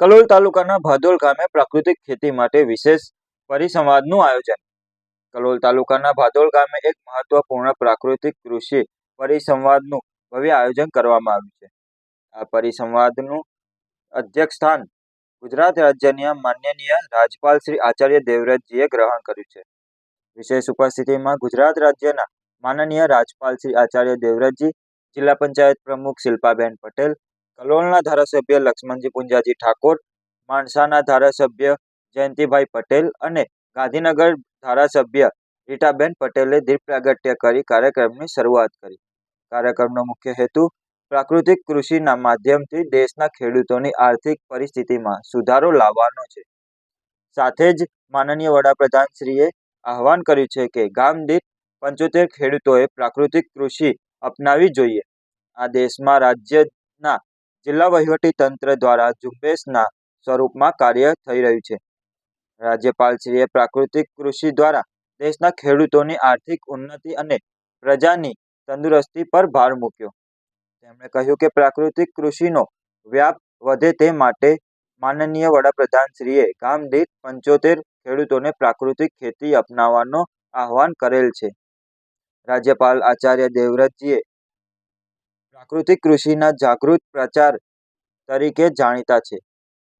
કલોલ તાલુકાના ભાદોલ ગામે પ્રાકૃતિક ખેતી માટે વિશેષ પરિસંવાદનું આયોજન. કલોલ તાલુકાના ભાદોલ ગામે એક મહત્વપૂર્ણ પ્રાકૃતિક કૃષિ પરિસંવાદનું ભવ્ય આયોજન કરવામાં આવ્યું છે. આ પરિસંવાદનું અધ્યક્ષ સ્થાન ગુજરાત રાજ્યના માનનીય રાજપાલ શ્રી આચાર્ય દેવવ્રતજીએ ગ્રહણ કર્યું છે. વિશેષ ઉપસ્થિતિમાં ગુજરાત રાજ્યના માનનીય રાજપાલ શ્રી આચાર્ય દેવવ્રતજી, જિલ્લા પંચાયત પ્રમુખ શિલ્પાબેન પટેલ કલોલના ધારાસભ્ય લક્ષ્મણજી પુંજાજી ઠાકોર, માણસાના ધારાસભ્ય જયંતિભાઈ પટેલ અને ગાંધીનગર ધારાસભ્ય રીટાબેન પટેલે દીપ પ્રાગટ્ય કરી કાર્યક્રમની શરૂઆત કરી. કાર્યક્રમનો મુખ્ય હેતુ પ્રાકૃતિક કૃષિના માધ્યમથી દેશના ખેડૂતોની આર્થિક પરિસ્થિતિમાં સુધારો લાવવાનો છે. સાથે જ માનનીય વડાપ્રધાનશ્રીએ આહવાન કર્યું છે કે ગામ દીઠ પંચોતેર ખેડૂતોએ પ્રાકૃતિક કૃષિ અપનાવી જોઈએ. આ દેશમાં રાજ્યના જિલ્લા વહીવટી તંત્ર દ્વારા ઝુંબેશના સ્વરૂપમાં કાર્ય થઈ રહ્યું છે. રાજ્યપાલશ્રીએ પ્રાકૃતિક કૃષિ દ્વારા દેશના ખેડૂતોની આર્થિક ઉન્નતિ અને પ્રજાની તંદુરસ્તી પર ભાર મૂક્યો. તેમણે કહ્યું કે પ્રાકૃતિક કૃષિનો વ્યાપ વધે તે માટે માનનીય વડાપ્રધાનશ્રીએ ગામ દીઠ પંચોતેર ખેડૂતોને પ્રાકૃતિક ખેતી અપનાવવાનો આહવાન કરેલ છે. રાજ્યપાલ આચાર્ય દેવવ્રતજીએ પ્રાકૃતિક કૃષિના જાગૃત પ્રચાર તરીકે જાણીતા છે.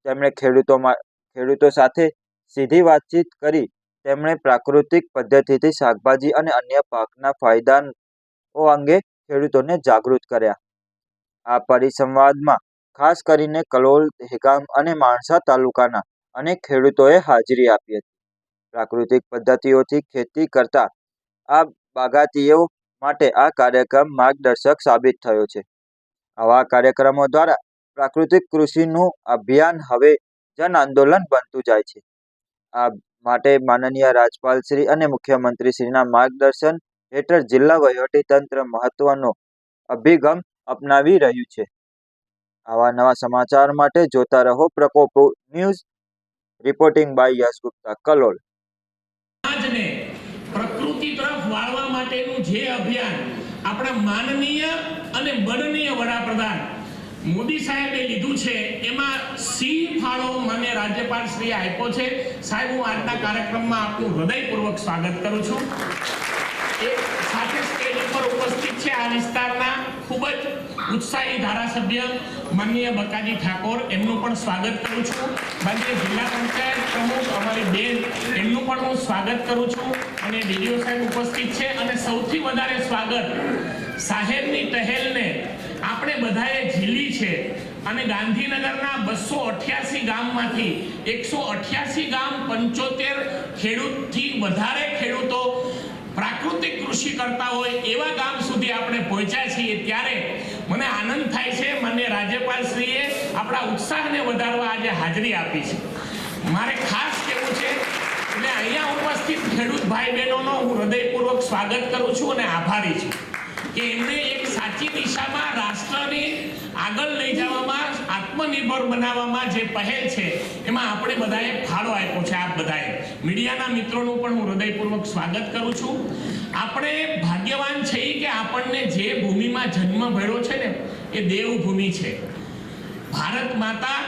તેમણે ખેડૂતોમાં, ખેડૂતો સાથે સીધી વાતચીત કરી તેમણે પ્રાકૃતિક પદ્ધતિથી શાકભાજી અને અન્ય પાકના ફાયદાઓ અંગે ખેડૂતોને જાગૃત કર્યા. આ પરિસંવાદમાં ખાસ કરીને કલોલ, દહેગામ અને માણસા તાલુકાના અનેક ખેડૂતોએ હાજરી આપી હતી. પ્રાકૃતિક પદ્ધતિઓથી ખેતી કરતા આ બાગાતીઓ માટે આ કાર્યક્રમ માર્ગદર્શક સાબિત થયો છે. આવા કાર્યક્રમો દ્વારા પ્રાકૃતિક કૃષિનું અભિયાન હવે જન આંદોલન બનતું જાય છે. આ માટે માનનીય રાજ્યપાલશ્રી અને મુખ્યમંત્રીશ્રીના માર્ગદર્શન હેઠળ જિલ્લા વહીવટીતંત્ર મહત્વનો અભિગમ અપનાવી રહ્યું છે. આવા નવા સમાચાર માટે જોતા રહો Prakop news, reporting by Yash Gupta, Kalol સમાજને પ્રકૃતિ તરફ વાળવા માટેનું જે અભિયાન આપણા માનનીય અને બનનીય વડાપ્રધાન મોદી સાહેબે લીધું છે, એમાં સિંહ ફાળો મને રાજ્યપાલ શ્રી આપ્યો છે. સાહેબ, હું આજના કાર્યક્રમમાં આપનું હૃદયપૂર્વક સ્વાગત કરું છું એ સાથે સ્ટેજ ઉપર ઉપસ્થિત છે આ વિસ્તારના ખૂબ જ ઉત્સાહી ધારાસભ્ય માનનીય બકાજી ઠાકોર, એમનું પણ સ્વાગત કરું છું. માનનીય જિલ્લા પંચાયત પ્રમુખ, અમારી બેન, એમનું પણ હું સ્વાગત કરું છું. અને ડીડીઓ સાહેબ ઉપસ્થિત છે અને સૌથી વધારે સ્વાગત સાહેબની ટહેલને આપણે બધાએ ઝીલી છે અને ગાંધીનગરના બસો અઠ્યાસી ગામમાંથી એકસો અઠ્યાસી ગામ પંચોતેર ખેડૂતથી વધારે ખેડૂતો પ્રાકૃતિક કૃષિ કરતા હોય એવા ગામ સુધી આપણે પહોંચ્યા છીએ ત્યારે મને આનંદ થાય છે, મને રાજ્યપાલશ્રીએ આપણા ઉત્સાહને વધારવા આજે હાજરી આપી છે. મારે ખાસ કહેવું છે, એટલે અહીંયા ઉપસ્થિત ખેડૂત ભાઈ બહેનોનો હું હૃદયપૂર્વક સ્વાગત કરું છું અને આભારી છું. કે એમણે એક સાચી દિશામાં રાષ્ટ્રને આગળ લઈ જવામાં, આત્મનિર્ભર બનાવવામાં જે પહેલ છે, એમાં આપણે બધાએ ફાળો આપ્યો છે, આપ બધાએ. મીડિયાના મિત્રોનું પણ હું હૃદયપૂર્વક સ્વાગત કરું છું. આપણે ભાગ્યવાન છીએ કે આપણને જે ભૂમિમાં જન્મ મળ્યો છે ને, એ દેવભૂમિ છે. ભારત માતા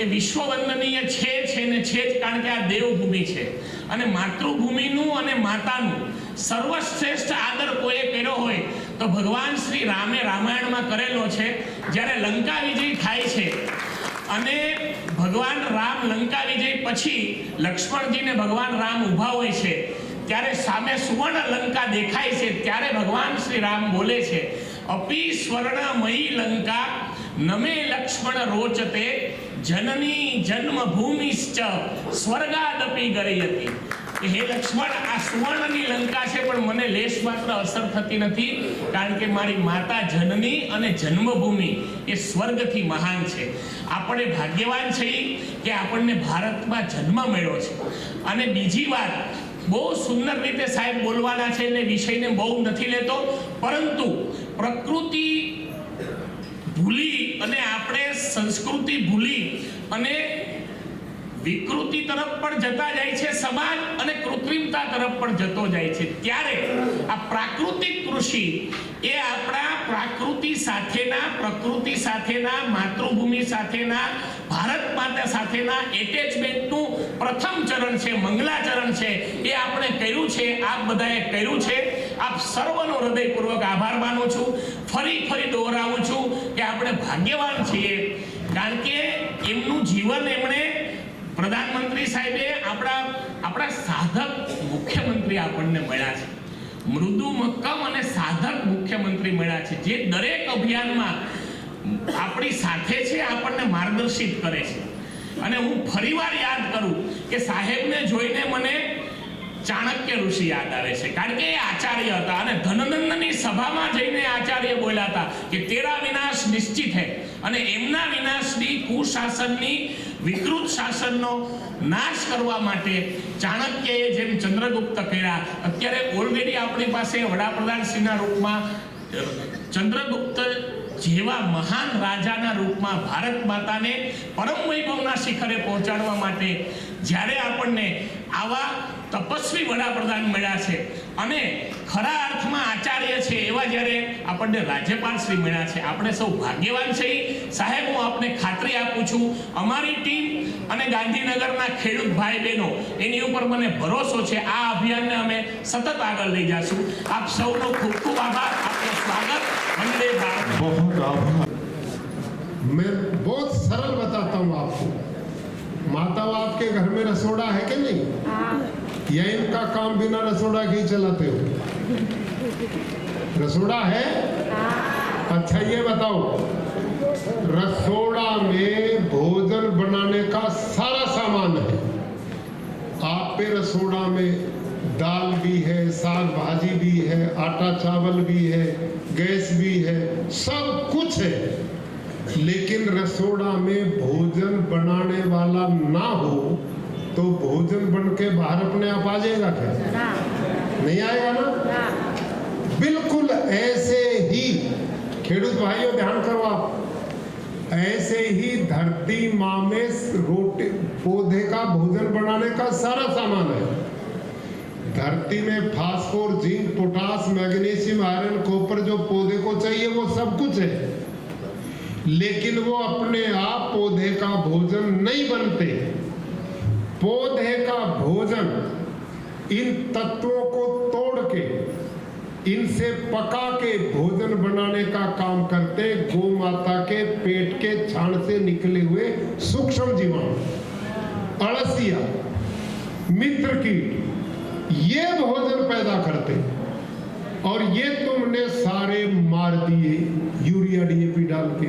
એ વિશ્વવંદનીય છે છે ને છે જ કારણ કે આ દેવભૂમિ છે. અને માતૃભૂમિનું અને માતાનું સર્વશ્રેષ્ઠ આદર કોઈએ કર્યો હોય તો ભગવાન શ્રી રામે રામાયણમાં કરેલો છે, જ્યારે લંકા વિજય થાય છે. અને ભગવાન રામ લંકા વિજય પછી લક્ષ્મણજીને ભગવાન રામ ઊભા હોય છે, ત્યારે સામે સુવર્ણ લંકા દેખાય છે, ત્યારે ભગવાન શ્રી રામ બોલે છે, અપી સ્વર્ણમયી લંકા, નમે લક્ષ્મણ રોચતે, જનની જન્મભૂમિશ્ચ, સ્વર્ગાદપી ગરી હતી કે હે લક્ષ્મણ, આ સુવર્ણની લંકા છે, પણ મને લેશ માત્ર અસર થતી નથી, કારણ કે મારી માતા જનની અને જન્મભૂમિ એ સ્વર્ગથી મહાન છે. આપણે ભાગ્યવાન છીએ કે આપણને ભારતમાં જન્મ મળ્યો છે. અને બીજી વાત, બહુ સુંદર રીતે સાહેબ બોલવાના છે અને વિષયને બહુ નથી લેતો, પરંતુ પ્રકૃતિ ભૂલી અને આપણે સંસ્કૃતિ ભૂલી અને વિકૃતિ તરફ પણ જતા જાય છે સમાજ કૃત્રિમતા તરફ પણ જતો જાય છે. ત્યારે આ પ્રાકૃતિક કૃષિ એ આપણા પ્રાકૃતિ સાથેના, પ્રકૃતિ સાથેના, માતૃભૂમિ સાથેના, ભારત માતા સાથેના એટેચમેન્ટનું પ્રથમ ચરણ છે મંગલાચરણ છે, એ આપણે કર્યું છે, આપ બધાએ કર્યું છે. આપ સર્વનો હૃદયપૂર્વક આભાર માનું છું. ફરી ફરી દોહરાવું છું કે આપણે ભાગ્યવાન છીએ. કારણ કે એમનું જીવન એમણે પ્રધાનમંત્રી સાહેબે આપણા આપણા સાધક મુખ્યમંત્રી આપણને મળ્યા છે. મૃદુ મક્કમ અને સાધક મુખ્યમંત્રી મળ્યા છે. જે દરેક અભિયાનમાં આપણી સાથે છે, આપણને માર્ગદર્શિત કરે છે. અને હું ફરીવાર યાદ કરું કે સાહેબને જોઈને મને ચાણક્ય ઋષિ યાદ આવે છે. કારણ કે એ આચાર્ય હતા અને ધનનંદની સભામાં જઈને આચાર્ય બોલ્યા હતા કે તેરા નિશ્ચિત હે. અને એમના વિનાશની કુશાસનની વિકૃત શાસનનો નાશ કરવા માટે ચાણક્યએ જેમ ચંદ્રગુપ્ત કર્યા, અત્યારે ઓલરેડી આપણી પાસે વડાપ્રધાનશ્રીના રૂપમાં ચંદ્રગુપ્ત જેવા મહાન રાજાના રૂપમાં ભારત માતાને પરમ વૈભવના શિખરે પહોંચાડવા માટે જ્યારે આપણને આવા તપસ્વી વડાપ્રધાન મળ્યા છે અને ખરા અર્થમાં આચાર્ય છે એવા જ્યારે આપણને રાજ્યપાલ શ્રી મળ્યા છે આપણે સૌ ભાગ્યવાન છે સાહેબ હું આપને ખાતરી આપું છું અમારી ટીમ અને ગાંધીનગરના ખેડૂત ભાઈ બહેનો એની ઉપર મને ભરોસો છે આ અભિયાનને અમે સતત આગળ લઈ જઈશું આપ સૌનો ખૂબ ખૂબ આભાર આપનું સ્વાગત વંદે ભારત बहुत आभार मैं बहुत सरल बताता हूँ आपको माता आपके घर में रसोड़ा है कि नहीं या इनका काम बिना रसोड़ा के ही चलाते हो। रसोड़ा है? अच्छा ये बताओ, रसोड़ा में भोजन बनाने का सारा सामान है। आप पे रसोड़ा में दाल भी है, साग भाजी भी है, आटा चावल भी है, गैस भी है, सब कुछ है। लेकिन रसोड़ा में भोजन बनाने वाला ना हो तो भोजन बन के बाहर अपने आप आ जाएगा क्या? नहीं आएगा ना? बिल्कुल ऐसे ही खेडूत भाइयों ध्यान करो आप ऐसे ही धरती माँ में रोटी पौधे का भोजन बनाने का सारा सामान है। धरती में phosphor zinc potash magnesium iron copper जो पौधे को चाहिए वो सब कुछ है। लेकिन वो अपने आप पौधे का भोजन नहीं बनते। पौधे का भोजन इन तत्वों को तोड़ के, इनसे पका के भोजन बनाने का काम करते गौ माता के पेट के छाण से निकले हुए सूक्ष्म जीवाणु, अड़सिया, मित्र कीट, ये भोजन पैदा करते। और ये तुमने सारे मार दिए, यूरिया, डीएपी डाल के।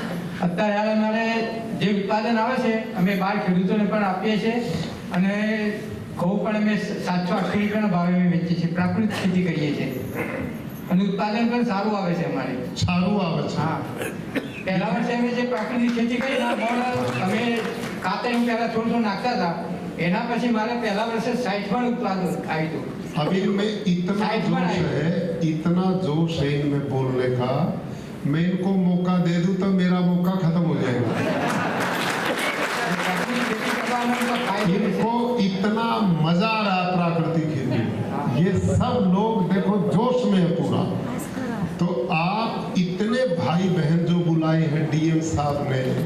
અત્યારે હાલ અમારે જે ઉત્પાદન આવે છે અમે બહાર ખેડૂતોને પણ આપીએ છીએ અને ઘઉં પણ અમે સાતસો આઠસો રૂપિયાના ભાવે અમે વેચીએ છીએ પ્રાકૃતિક ખેતી કરીએ છીએ અને ઉત્પાદન પણ સારું આવે છે અમારે સારું આવે છે હા પહેલા વર્ષે અમે જે પ્રાકૃતિક ખેતી કરી ના પણ અમે ખાતર હું પહેલા થોડું થોડું નાખતા હતા એના પછી મારે પહેલા વર્ષે સાઠ પણ ઉત્પાદન આવ્યું હતું अभी में इतना साइज जोश बनाए। है इतना जोश है इनमें बोलने का मैं इनको मौका दे दूँ तो मेरा मौका खत्म हो जाएगा। इनको इतना मज़ा आ रहा है प्राकृतिक खेती ये सब लोग देखो, जोश में है पूरा। तो आप इतने भाई बहन जो बुलाए हैं डीएम साहब ने